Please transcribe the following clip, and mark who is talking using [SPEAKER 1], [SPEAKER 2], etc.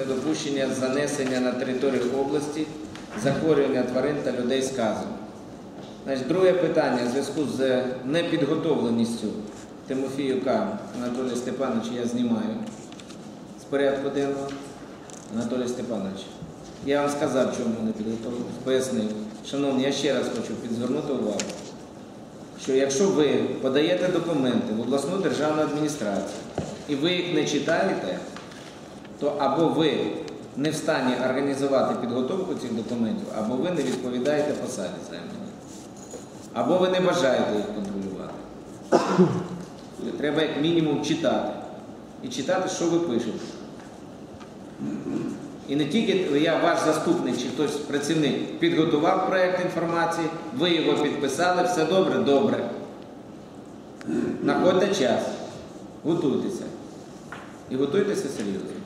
[SPEAKER 1] недопущення занесення на територію області захворювання тварин та людей сказу. Значить, друге питання в зв'язку з непідготовленістю Тимофіюка Анатолія Степановича я знімаю з порядку денного. Анатолій Степанович, я вам сказав, чому не підготовленість, пояснив. Шановні, я ще раз хочу підзвернути увагу, що якщо ви подаєте документи в обласну державну адміністрацію і ви їх не читаєте, то або ви не в стані організувати підготовку цих документів, або ви не відповідаєте посаді займаній. Або ви не бажаєте їх контролювати. Треба як мінімум читати. І читати, що ви пишете. І не тільки я, ваш заступник чи хтось працівник підготував проєкт інформації, ви його підписали, все добре, добре. Находьте час, готуйтеся. І готуйтеся серйозно.